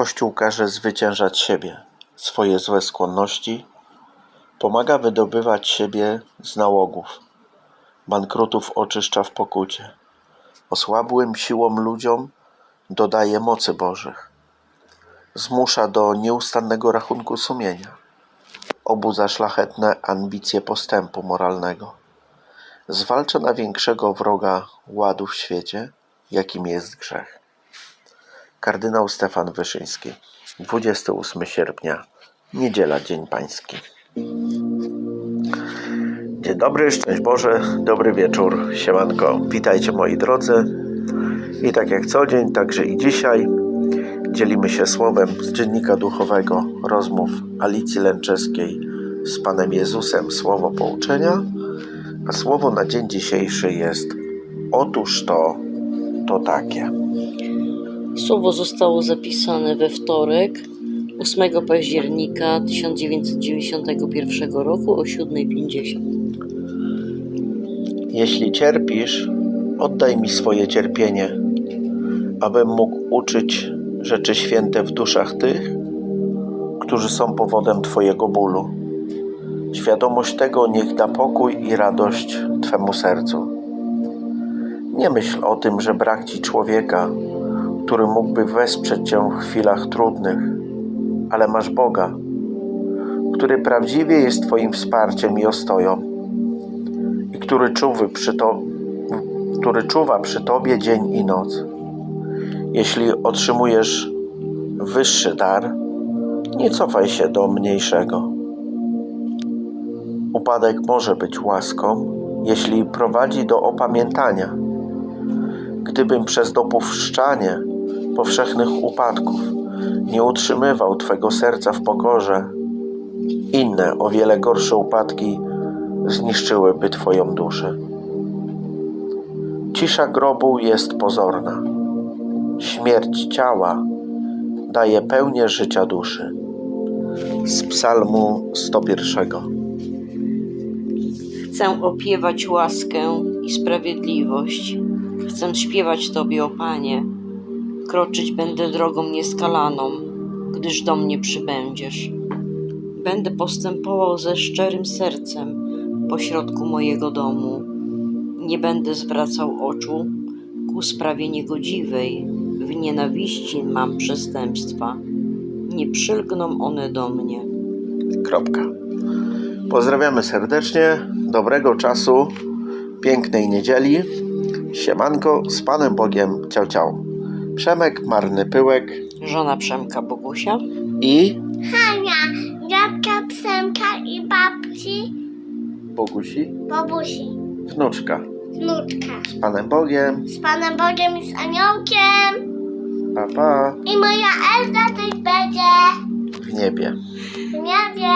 Kościół każe zwyciężać siebie, swoje złe skłonności, pomaga wydobywać siebie z nałogów, bankrutów oczyszcza w pokucie, osłabłym siłom ludziom dodaje mocy Bożych, zmusza do nieustannego rachunku sumienia, obudza szlachetne ambicje postępu moralnego, zwalcza największego wroga ładu w świecie, jakim jest grzech. Kardynał Stefan Wyszyński, 28 sierpnia, niedziela, Dzień Pański. Dzień dobry, szczęść Boże, dobry wieczór, siemanko. Witajcie moi drodzy. I tak jak co dzień, także i dzisiaj dzielimy się słowem z dziennika duchowego rozmów Alicji Lęczeskiej z Panem Jezusem, słowo pouczenia, a słowo na dzień dzisiejszy jest Otóż to, to takie. Słowo zostało zapisane we wtorek, 8 października 1991 roku o 7.50. Jeśli cierpisz, oddaj mi swoje cierpienie, abym mógł uczyć rzeczy święte w duszach tych, którzy są powodem Twojego bólu. Świadomość tego niech da pokój i radość Twemu sercu. Nie myśl o tym, że brak Ci człowieka, który mógłby wesprzeć Cię w chwilach trudnych, ale masz Boga, który prawdziwie jest Twoim wsparciem i ostoją i który czuwa przy, to, który czuwa przy Tobie dzień i noc. Jeśli otrzymujesz wyższy dar, nie cofaj się do mniejszego. Upadek może być łaską, jeśli prowadzi do opamiętania. Gdybym przez dopuszczanie powszechnych upadków nie utrzymywał Twego serca w pokorze, inne, o wiele gorsze upadki zniszczyłyby Twoją duszę. Cisza grobu jest pozorna. Śmierć ciała daje pełnię życia duszy. Z Psalmu 101. Chcę opiewać łaskę i sprawiedliwość. Chcę śpiewać Tobie, o Panie. Kroczyć będę drogą nieskalaną, gdyż do mnie przybędziesz. Będę postępował ze szczerym sercem pośrodku mojego domu. Nie będę zwracał oczu ku sprawie niegodziwej. W nienawiści mam przestępstwa. Nie przylgną one do mnie. Kropka. Pozdrawiamy serdecznie. Dobrego czasu, pięknej niedzieli. Siemanko z Panem Bogiem. Ciao, ciao. Przemek, Marny Pyłek Żona Przemka Bogusia. i Hania, dziadka, psemka i babci, Bogusi, babusi, wnuczka. wnuczka. Z Panem Bogiem. Z Panem Bogiem i z aniołkiem. Pa, pa. I moja Elza też będzie W niebie. w niebie.